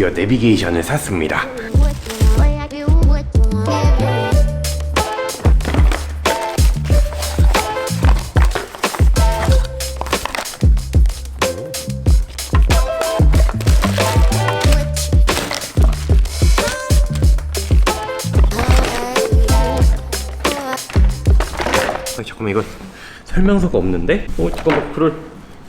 드디어 내비게이션을 샀습니다. 아, 잠깐만 이거 설명서가 없는데? 어 잠깐만 그럴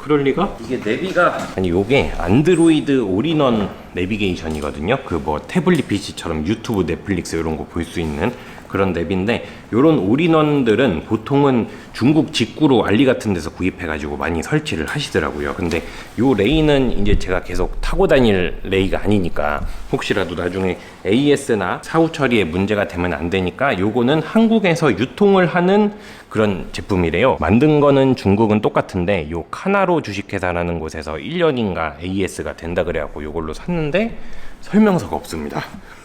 그럴 리가? 이게 내비가 아니 요게 안드로이드 올인원 내비게이션이거든요. 그 뭐 태블릿 PC처럼 유튜브, 넷플릭스 이런 거 볼 수 있는 그런 앱인데 요런 올인원들은 보통은 중국 직구로 알리 같은 데서 구입해가지고 많이 설치를 하시더라고요. 근데 요 레이는 이제 제가 계속 타고 다닐 레이가 아니니까 혹시라도 나중에 AS나 사후 처리에 문제가 되면 안 되니까 요거는 한국에서 유통을 하는 그런 제품이래요. 만든 거는 중국은 똑같은데 요 카나로 주식회사라는 곳에서 1년인가 AS가 된다 그래갖고 요걸로 샀는데 설명서가 없습니다.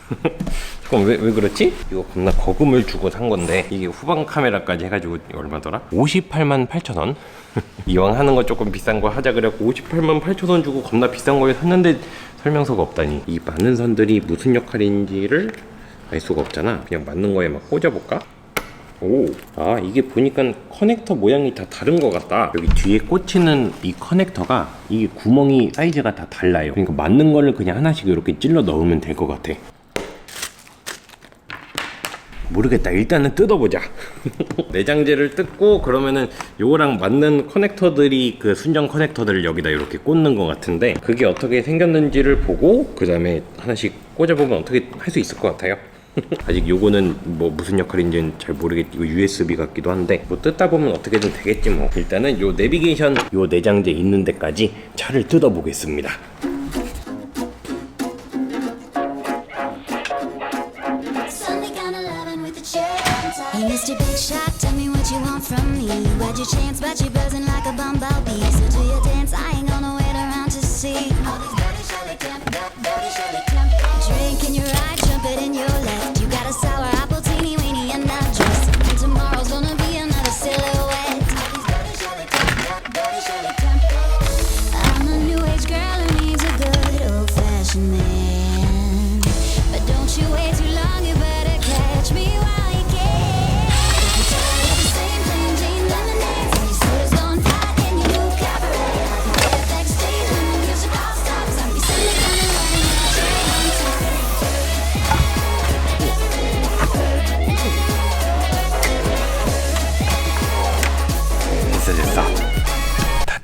잠깐 왜, 왜 그렇지? 이거 겁나 거금을 주고 산 건데 이게 후방 카메라까지 해가지고 얼마더라? 58만 8천 원. 이왕 하는 거 조금 비싼 거 하자 그래갖고 58만 8천 원 주고 겁나 비싼 거에 샀는데 설명서가 없다니 이 많은 선들이 무슨 역할인지를 알 수가 없잖아 그냥 맞는 거에 막 꽂아볼까? 오, 아 이게 보니까 커넥터 모양이 다 다른 것 같다. 여기 뒤에 꽂히는 이 커넥터가 이게 구멍이 사이즈가 다 달라요. 그러니까 맞는 거를 그냥 하나씩 이렇게 찔러 넣으면 될 것 같아. 모르겠다. 일단은 뜯어보자. 내장재를 뜯고 그러면은 요거랑 맞는 커넥터들이 그 순정 커넥터들을 여기다 이렇게 꽂는 것 같은데 그게 어떻게 생겼는지를 보고 그 다음에 하나씩 꽂아보면 어떻게 할 수 있을 것 같아요. 아직 요거는 뭐 무슨 역할인지는 잘 모르겠 이거 USB 같기도 한데 뭐 뜯다 보면 어떻게든 되겠지 뭐 일단은 요 내비게이션 요 내장재 있는 데까지 차를 뜯어 보겠습니다 Mr. Big Shot, tell me what you want from me. Where'd your chance, but you're buzzing like a bumblebee. So do your dance, I ain't gonna wait around to see.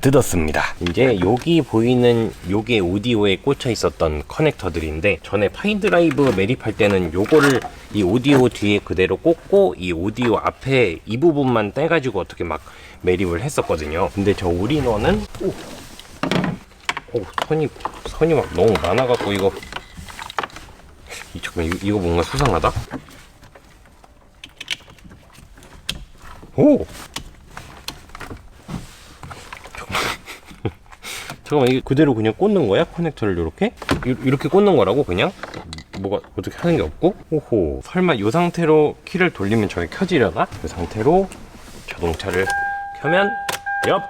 뜯었습니다. 이제 여기 보이는 요게 오디오에 꽂혀 있었던 커넥터들인데 전에 파인드라이브 매립할 때는 요거를 이 오디오 뒤에 그대로 꽂고 이 오디오 앞에 이 부분만 떼가지고 어떻게 막 매립을 했었거든요. 근데 저 올인원은 오, 오 선이 선이 막 너무 많아갖고 이거. 이, 잠깐 이거, 이거 뭔가 수상하다? 오 잠깐만 이게 그대로 그냥 꽂는 거야? 커넥터를 이렇게? 이- 이렇게 꽂는 거라고 그냥? 뭐가 어떻게 하는 게 없고? 오호 설마 이 상태로 키를 돌리면 저게 켜지려나? 이 상태로 자동차를 켜면 옆!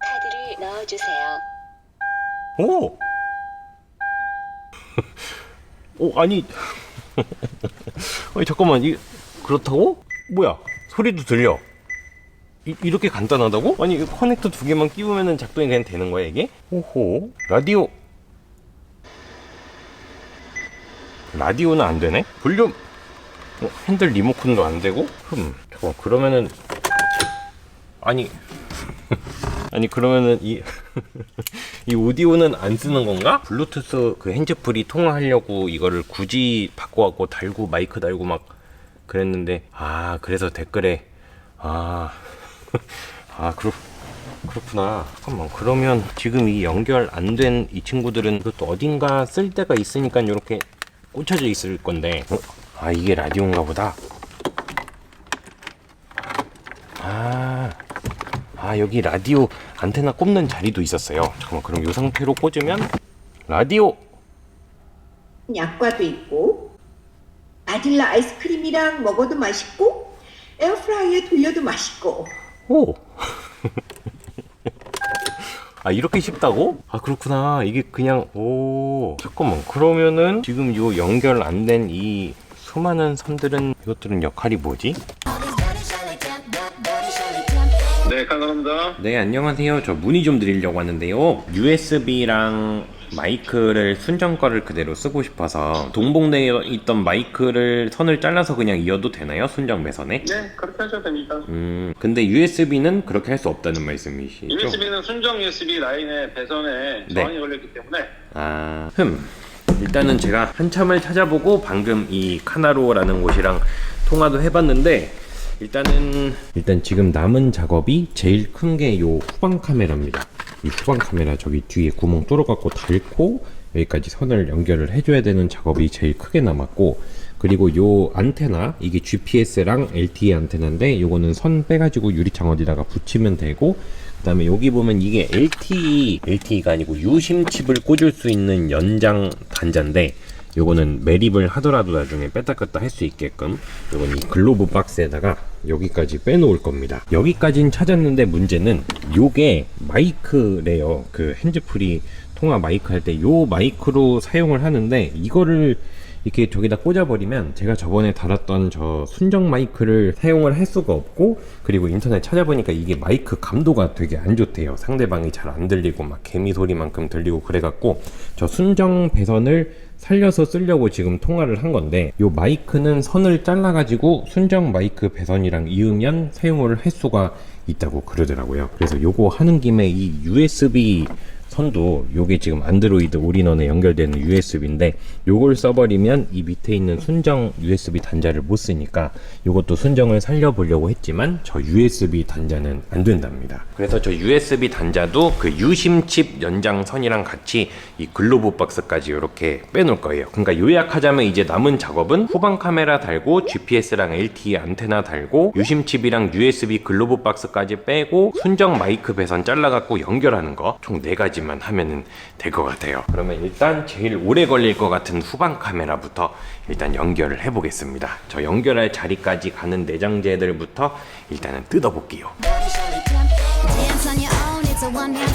카드를 넣어주세요. 오! 오 아니 아니 잠깐만 이 그렇다고? 뭐야 소리도 들려 이, 이렇게 간단하다고? 아니 이거 커넥터 두 개만 끼우면은 작동이 그냥 되는 거야 이게? 오호 라디오 라디오는 안 되네? 볼륨 어, 핸들 리모컨도 안 되고? 흠 잠깐 그러면은 아니 아니 그러면은 이 이 오디오는 안 쓰는 건가? 블루투스 그 핸즈프리 통화하려고 이거를 굳이 바꿔갖고 달고 마이크 달고 막 그랬는데 아 그래서 댓글에 아, 아 그렇 그렇구나. 잠깐만 그러면 지금 이 연결 안 된 이 친구들은 이것도 어딘가 쓸 데가 있으니까 이렇게 꽂혀져 있을 건데 어? 아 이게 라디오인가 보다. 아. 아 여기 라디오 안테나 꼽는 자리도 있었어요. 잠깐만 그럼 이 상태로 꽂으면 라디오 약과도 있고 바닐라 아이스크림이랑 먹어도 맛있고 에어프라이어에 돌려도 맛있고 오 아 이렇게 쉽다고? 아 그렇구나 이게 그냥 오 잠깐만 그러면은 지금 요 연결 안 된 이 수많은 선들은 이것들은 역할이 뭐지? 네, 감사합니다. 네 안녕하세요 저 문의 좀 드리려고 하는데요 USB랑 마이크를 순정 거를 그대로 쓰고 싶어서 동봉되어 있던 마이크를 선을 잘라서 그냥 이어도 되나요? 순정 배선에? 네, 그렇게 하셔도 됩니다. 음 근데 USB는 그렇게 할 수 없다는 말씀이시죠? USB는 순정 USB 라인의 배선에 네. 저항이 걸렸기 때문에 아, 흠. 일단은 제가 한참을 찾아보고 방금 이 카나로라는 곳이랑 통화도 해봤는데 일단은 일단 지금 남은 작업이 제일 큰 게 요 후방 카메라입니다. 이 후방 카메라 저기 뒤에 구멍 뚫어갖고 닳고 여기까지 선을 연결을 해줘야 되는 작업이 제일 크게 남았고 그리고 요 안테나 이게 GPS랑 LTE 안테나인데 요거는 선 빼가지고 유리창 어디다가 붙이면 되고 그 다음에 여기 보면 이게 LTE LTE가 아니고 유심 칩을 꽂을 수 있는 연장 단자인데 요거는 매립을 하더라도 나중에 뺐다 꼈다 할 수 있게끔 요건 이 글로브 박스에다가 여기까지 빼놓을 겁니다. 여기까진 찾았는데 문제는 요게 마이크래요. 그 핸즈프리 통화 마이크 할 때 요 마이크로 사용을 하는데 이거를 이렇게 저기다 꽂아버리면 제가 저번에 달았던 저 순정 마이크를 사용을 할 수가 없고 그리고 인터넷 찾아보니까 이게 마이크 감도가 되게 안 좋대요 상대방이 잘 안 들리고 막 개미 소리만큼 들리고 그래갖고 저 순정 배선을 살려서 쓰려고 지금 통화를 한 건데 요 마이크는 선을 잘라가지고 순정 마이크 배선이랑 이으면 사용을 할 수가 있다고 그러더라고요. 그래서 요거 하는 김에 이 USB 선도 요게 지금 안드로이드 올인원에 연결되는 USB인데 요걸 써버리면 이 밑에 있는 순정 USB 단자를 못 쓰니까 요것도 순정을 살려보려고 했지만 저 USB 단자는 안 된답니다. 그래서 저 USB 단자도 그 유심 칩 연장선이랑 같이 이 글로브 박스까지 이렇게 빼놓을 거예요. 그러니까 요약하자면 이제 남은 작업은 후방 카메라 달고 GPS랑 LTE 안테나 달고 유심 칩이랑 USB 글로브 박스까지 빼고 순정 마이크 배선 잘라갖고 연결하는 거총네 가지만 하면은 될것 같아요. 그러면 일단 제일 오래 걸릴 것 같은 후방 카메라부터 일단 연결을 해보겠습니다. 저 연결할 자리까지 가는 내장재들부터 일단은 뜯어볼게요. Dance on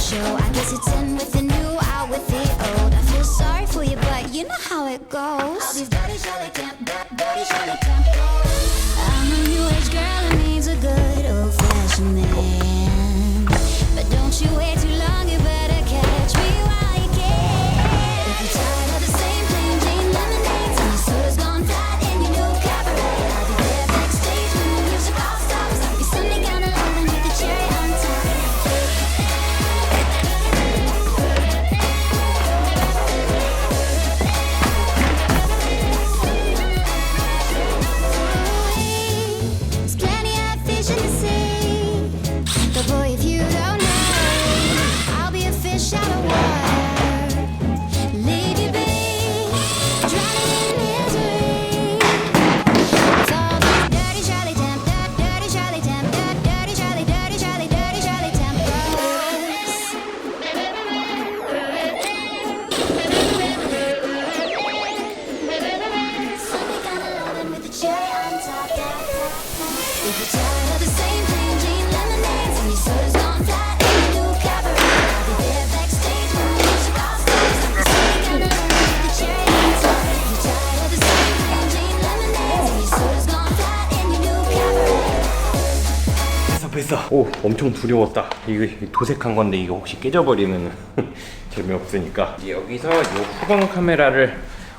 엄청 두려웠다. 이거 도색한 건데 이거 혹시 깨져버리면 재미없으니까. 여기서 이 후방 카메라를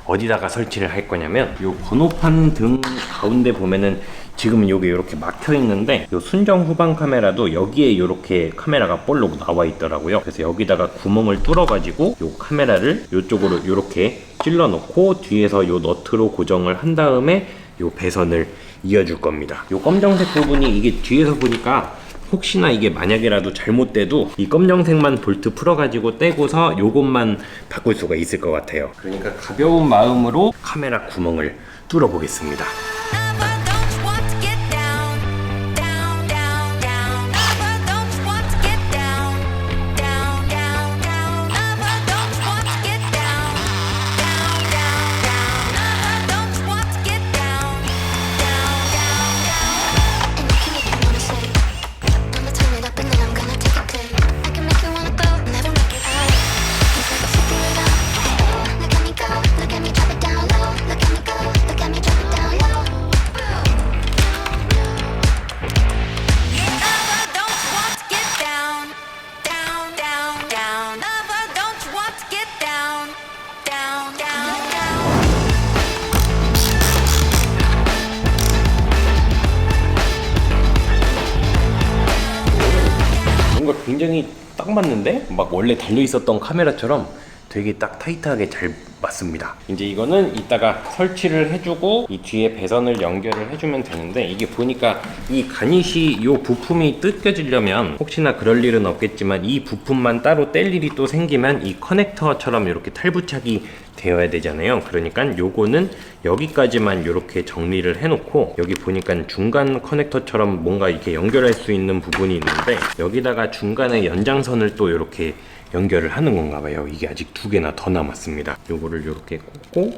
어디다가 설치를 할 거냐면 이 번호판 등 가운데 보면은 지금 여기 이렇게 막혀 있는데 이 순정 후방 카메라도 여기에 이렇게 카메라가 볼록 나와 있더라고요. 그래서 여기다가 구멍을 뚫어 가지고 이 카메라를 이쪽으로 이렇게 찔러 놓고 뒤에서 이 너트로 고정을 한 다음에 요 배선을 이어줄 겁니다. 요 검정색 부분이 이게 뒤에서 보니까 혹시나 이게 만약에라도 잘못돼도 이 검정색만 볼트 풀어가지고 떼고서 요것만 바꿀 수가 있을 것 같아요. 그러니까 가벼운 마음으로 카메라 구멍을 뚫어 보겠습니다. 막 원래 달려 있었던 카메라처럼 되게 딱 타이트하게 잘 맞습니다. 이제 이거는 이따가 설치를 해주고 이 뒤에 배선을 연결을 해주면 되는데 이게 보니까 이 가닛이 이 부품이 뜯겨지려면 혹시나 그럴 일은 없겠지만 이 부품만 따로 뗄 일이 또 생기면 이 커넥터처럼 이렇게 탈부착이 되어야 되잖아요. 그러니까 요거는 여기까지만 이렇게 정리를 해놓고 여기 보니까 중간 커넥터처럼 뭔가 이렇게 연결할 수 있는 부분이 있는데 여기다가 중간에 연장선을 또 이렇게 연결을 하는 건가 봐요. 이게 아직 두 개나 더 남았습니다. 요거를 이렇게 꽂고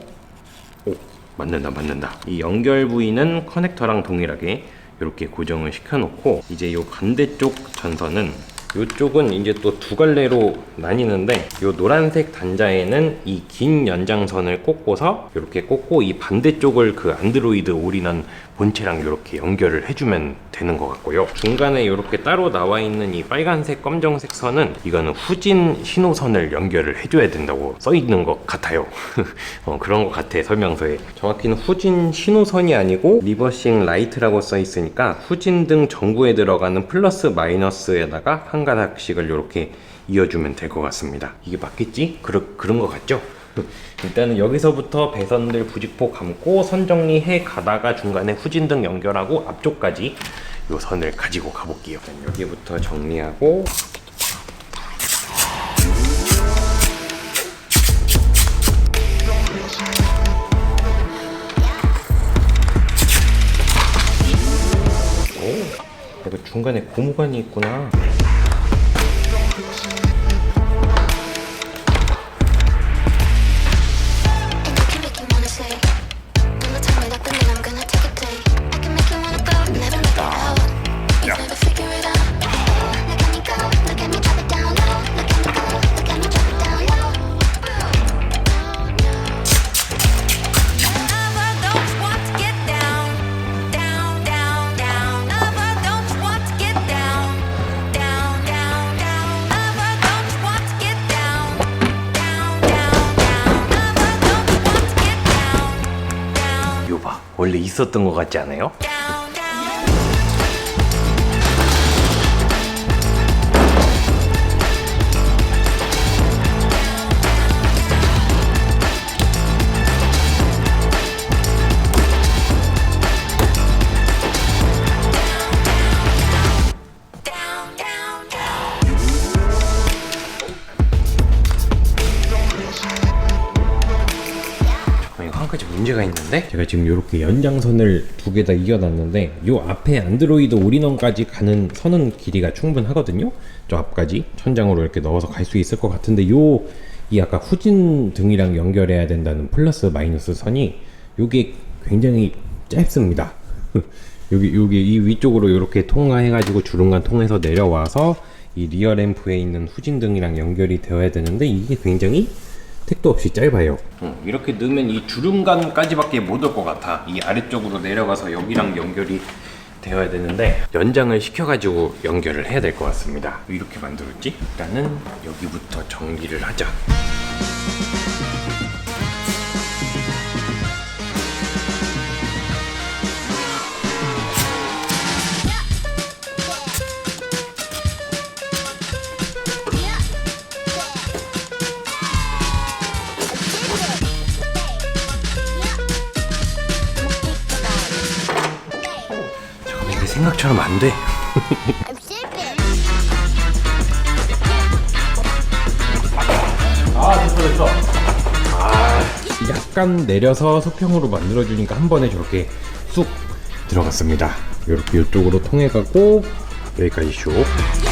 오 맞는다 맞는다. 이 연결 부위는 커넥터랑 동일하게 이렇게 고정을 시켜놓고 이제 요 반대쪽 전선은 이쪽은 이제 또 두 갈래로 나뉘는데 이 노란색 단자에는 이 긴 연장선을 꽂고서 이렇게 꽂고 이 반대쪽을 그 안드로이드 올인원 본체랑 이렇게 연결을 해주면 되는 것 같고요. 중간에 이렇게 따로 나와 있는 이 빨간색 검정색 선은 이거는 후진 신호선을 연결을 해줘야 된다고 써 있는 것 같아요. 어, 그런 것 같아 설명서에 정확히는 후진 신호선이 아니고 리버싱 라이트라고 써 있으니까 후진 등 전구에 들어가는 플러스 마이너스에다가 한 가닥씩을 이렇게 이어주면 될 것 같습니다. 이게 맞겠지? 그러, 그런 것 같죠? 일단은 여기서부터 배선들 부직포 감고 선 정리해 가다가 중간에 후진등 연결하고 앞쪽까지 요 선을 가지고 가볼게요. 여기부터 정리하고 중간에 고무관이 있구나. 있었던 것 같지 않아요? 있는데? 제가 지금 이렇게 연장선을 두 개 다 이어놨는데 요 앞에 안드로이드 올인원까지 가는 선은 길이가 충분하거든요. 저 앞까지 천장으로 이렇게 넣어서 갈 수 있을 것 같은데 요 이 아까 후진 등이랑 연결해야 된다는 플러스 마이너스 선이 요게 굉장히 짧습니다. 여기 여기 이 위쪽으로 이렇게 통과해 가지고 주름간 통해서 내려와서 이 리어 램프에 있는 후진 등이랑 연결이 되어야 되는데 이게 굉장히 택도 없이 짧아요. 이렇게 넣으면 이 주름간까지밖에 못 올 것 같아. 이 아래쪽으로 내려가서 여기랑 연결이 되어야 되는데 연장을 시켜가지고 연결을 해야 될 것 같습니다. 이렇게 만들었지? 일단은 여기부터 정리를 하자. 안 돼. 아 됐어 됐어. 아 약간 내려서 수평으로 만들어주니까 한 번에 저렇게 쑥 들어갔습니다. 이렇게 이쪽으로 통해가고 여기까지 슉.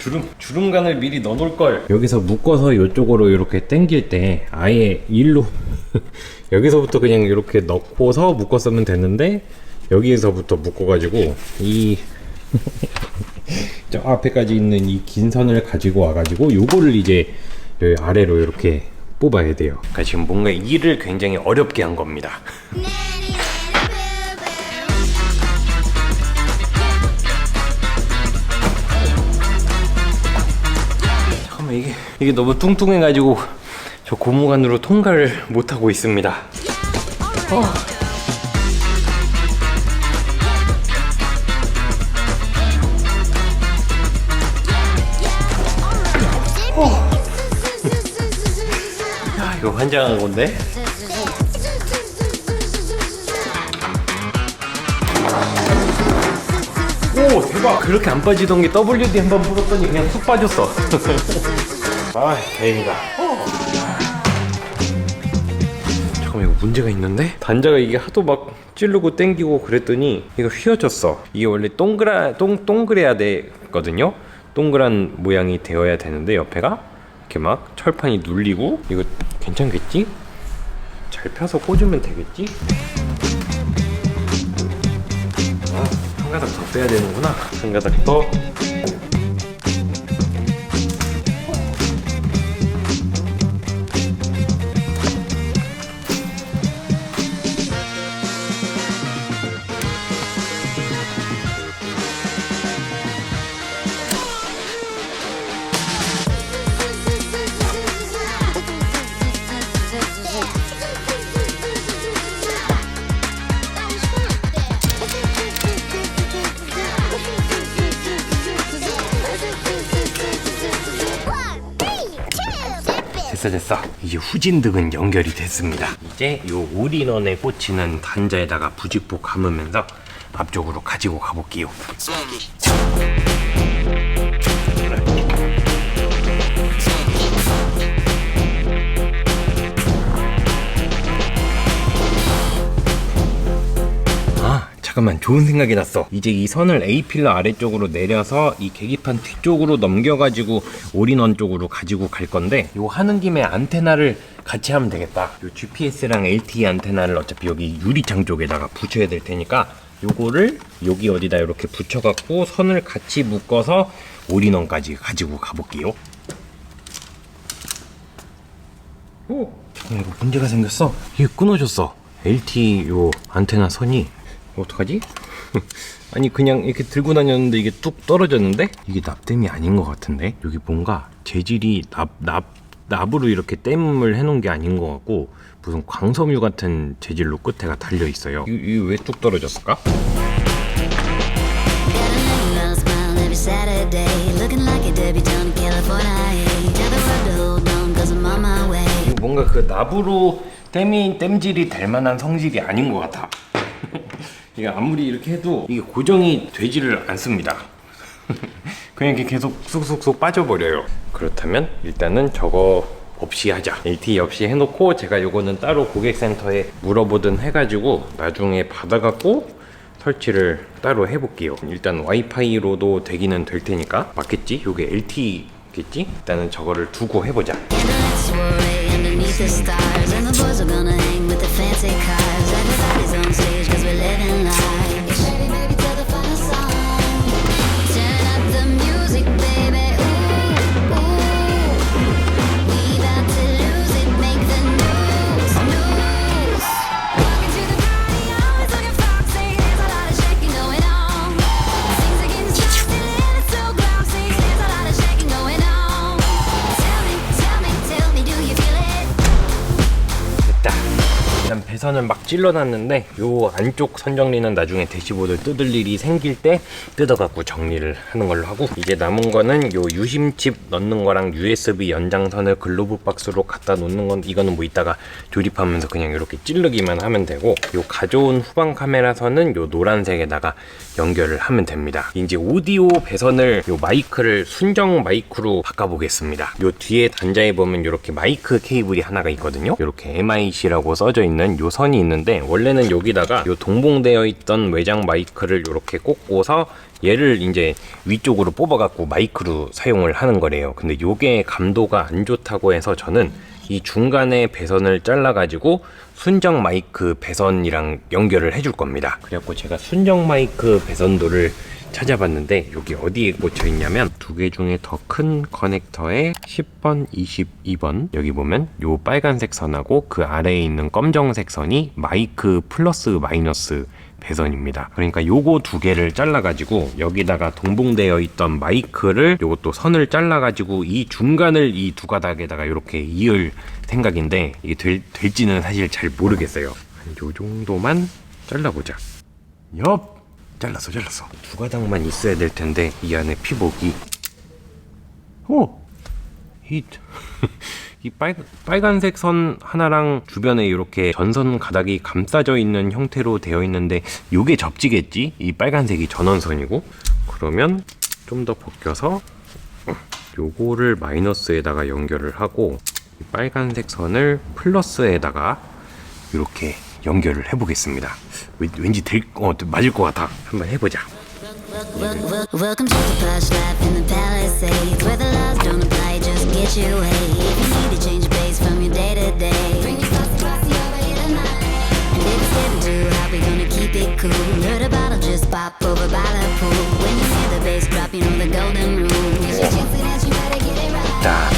주름 주름간을 미리 넣어놓을 걸. 여기서 묶어서 이쪽으로 이렇게 당길 때 아예 일로 여기서부터 그냥 이렇게 넣고서 묶었으면 됐는데 여기에서부터 묶어가지고 이 저 앞에까지 있는 이 긴 선을 가지고 와가지고 요거를 이제 여기 아래로 이렇게 뽑아야 돼요. 그러니까 지금 뭔가 일을 굉장히 어렵게 한 겁니다. 이게 너무 뚱뚱해가지고 저 고무관으로 통과를 못 하고 있습니다. 어. 야 이거 환장한 건데? 오 대박 그렇게 안 빠지던 게 WD 한 번 풀었더니 그냥 쑥 빠졌어 아 다행이다 잠깐만 이거 문제가 있는데? 단자가 이게 하도 막 찌르고 땡기고 그랬더니 이거 휘어졌어 이게 원래 동그라 동 동그래야 되거든요 동그란 모양이 되어야 되는데 옆에가 이렇게 막 철판이 눌리고 이거 괜찮겠지? 잘 펴서 꽂으면 되겠지? 아, 한 가닥 더 빼야 되는구나. 한 가닥 더. 됐어. 이제 후진등은 연결이 됐습니다. 이제 요 올인원에 꽂히는 단자에다가 부직포 감으면서 앞쪽으로 가지고 가볼게요. 아 잠깐만 좋은 생각이 났어. 이제 이 선을 A 필러 아래쪽으로 내려서 이 계기판 뒤쪽으로 넘겨가지고 올인원 쪽으로 가지고 갈 건데 요 하는 김에 안테나를 같이 하면 되겠다. 요 GPS랑 LTE 안테나를 어차피 여기 유리창 쪽에다가 붙여야 될 테니까 요거를 여기 어디다 이렇게 붙여갖고 선을 같이 묶어서 올인원까지 가지고 가볼게요. 오 잠깐만 이거 문제가 생겼어. 이게 끊어졌어. LTE 요 안테나 선이 어떡하지? 아니 그냥 이렇게 들고 다녔는데 이게 뚝 떨어졌는데 이게 납땜이 아닌 것 같은데 여기 뭔가 재질이 납, 납, 납으로 이렇게 땜을 해놓은 게 아닌 것 같고 무슨 광섬유 같은 재질로 끝에가 달려 있어요 이게 왜 뚝 떨어졌을까? 뭔가 그 납으로 땜이 땜질이 될 만한 성질이 아닌 것 같아 이게 아무리 이렇게 해도 이게 고정이 되지를 않습니다. 그냥 이렇게 계속 쑥쑥쑥 빠져버려요. 그렇다면 일단은 저거 없이 하자. LTE 없이 해놓고 제가 요거는 따로 고객센터에 물어보든 해가지고 나중에 받아갖고 설치를 따로 해볼게요. 일단 와이파이로도 되기는 될 테니까 맞겠지? 요게 LTE겠지? 일단은 저거를 두고 해보자 막 찔러놨는데 요 안쪽 선정리는 나중에 대시보드 뜯을 일이 생길 때 뜯어갖고 정리를 하는 걸로 하고 이제 남은 거는 요 유심칩 넣는 거랑 USB 연장선을 글로브 박스로 갖다 놓는 건 이거는 뭐 이따가 조립하면서 그냥 이렇게 찌르기만 하면 되고 요 가져온 후방 카메라선은 요 노란색에다가 연결을 하면 됩니다. 이제 오디오 배선을 요 마이크를 순정 마이크로 바꿔보겠습니다. 요 뒤에 단자에 보면 이렇게 마이크 케이블이 하나가 있거든요. 이렇게 MIC라고 써져 있는 요 선이 있는 데 원래는 여기다가 요 동봉되어 있던 외장 마이크를 이렇게 꽂고서 얘를 이제 위쪽으로 뽑아갖고 마이크로 사용을 하는 거래요. 근데 요게 감도가 안 좋다고 해서 저는 이 중간에 배선을 잘라가지고 순정 마이크 배선이랑 연결을 해줄 겁니다. 그래갖고 제가 순정 마이크 배선도를 찾아봤는데 여기 어디에 꽂혀 있냐면 두 개 중에 더 큰 커넥터에 10번, 22번 여기 보면 요 빨간색 선하고 그 아래에 있는 검정색 선이 마이크 플러스 마이너스 배선입니다. 그러니까 요거 두 개를 잘라가지고 여기다가 동봉되어 있던 마이크를 요것도 선을 잘라가지고 이 중간을 이 두 가닥에다가 이렇게 이을 생각인데 이게 될, 될지는 사실 잘 모르겠어요. 한 요 정도만 잘라보자. 옆! 잘랐어 잘랐어 두 가닥만 있어야 될 텐데 이 안에 피복이 오! 이, 이 빨, 빨간색 선 하나랑 주변에 이렇게 전선 가닥이 감싸져 있는 형태로 되어 있는데 요게 접지겠지? 이 빨간색이 전원선이고 그러면 좀 더 벗겨서 요거를 마이너스에다가 연결을 하고 이 빨간색 선을 플러스에다가 이렇게 연결을 해보겠습니다. 왠- 왠지 될, 어, 맞을 것 같아. 한번 해보자. Welcome to the plush life in the Palisades, where the laws don't apply, just get you way. If you need to change your pace from your day to day, bring your saucy classy over here tonight. And if it's getting too hot, we're gonna keep it cool. Heard a bottle just pop over by the pool. When you hear the bass drop, you know the golden rule. Here's your chance to dance, you better get it right. 자,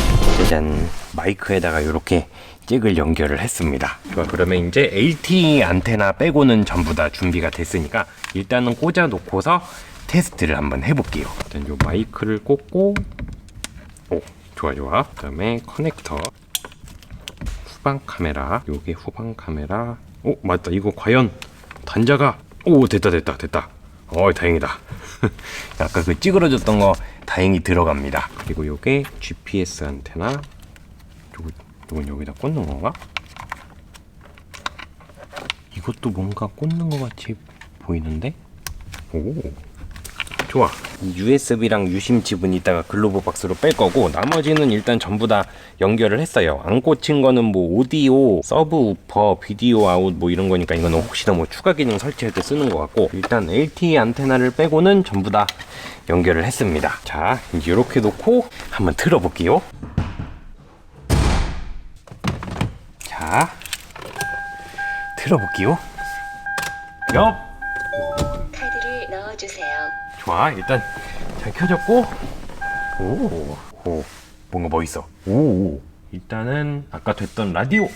짜잔. 마이크에다가 이렇게 잭을 연결을 했습니다. 좋아, 그러면 이제 LTE 안테나 빼고는 전부 다 준비가 됐으니까 일단은 꽂아 놓고서 테스트를 한번 해볼게요. 일단 요 마이크를 꽂고, 오, 좋아, 좋아. 그 다음에 커넥터, 후방 카메라, 요게 후방 카메라. 오, 맞다. 이거 과연 단자가, 오, 됐다, 됐다, 됐다. 어, 다행이다. 아까 그 찌그러졌던 거 다행히 들어갑니다. 그리고 요게 GPS 안테나. 요거, 요건 여기다 꽂는 건가? 이것도 뭔가 꽂는 것 같이 보이는데? 오. 좋아. 이 USB랑 유심 칩은 이따가 글로브 박스로 뺄 거고 나머지는 일단 전부 다 연결을 했어요. 안 꽂힌 거는 뭐 오디오, 서브 우퍼, 비디오 아웃 뭐 이런 거니까 이거는 혹시나 뭐 추가 기능 설치할 때 쓰는 것 같고 일단 LTE 안테나를 빼고는 전부 다 연결을 했습니다. 자, 이제 이렇게 놓고 한번 틀어볼게요. 자, 틀어볼게요. 옆. 카드를 넣어주세요. 좋아 일단 잘 켜졌고 오, 오 뭔가 멋있어 오, 오 일단은 아까 됐던 라디오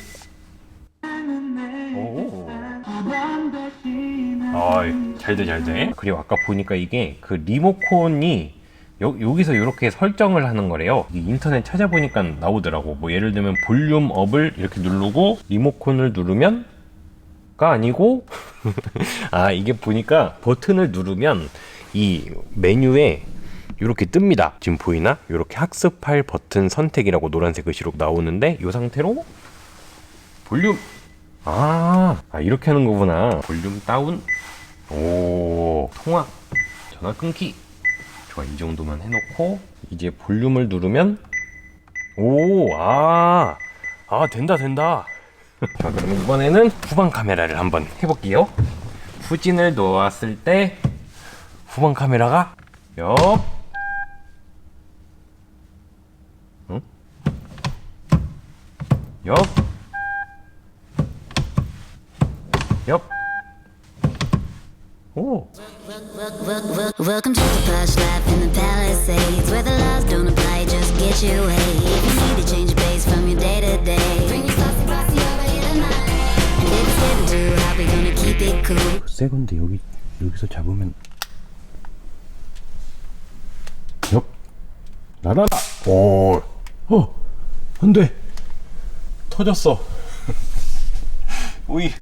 오 어이 잘 돼 잘 돼 그리고 아까 보니까 이게 그 리모컨이 여, 여기서 이렇게 설정을 하는 거래요 이 인터넷 찾아보니까 나오더라고 뭐 예를 들면 볼륨 업을 이렇게 누르고 리모컨을 누르면 가 아니고 아 이게 보니까 버튼을 누르면 이 메뉴에 이렇게 뜹니다. 지금 보이나? 이렇게 학습할 버튼 선택이라고 노란색 글씨로 나오는데 이 상태로 볼륨 아, 아 이렇게 하는 거구나. 볼륨 다운. 오 통화 전화 끊기. 좋아 이 정도만 해놓고 이제 볼륨을 누르면 오아아 아, 된다 된다. 자 그럼 이번에는 후방 카메라를 한번 해볼게요 후진을 놓았을 때 후방 카메라가 옆 응? 옆 옆. 오. Welcome to the plush life 새 건데 여기 여기서 잡으면 옆 라라라 오, 어, 안돼 터졌어. 오이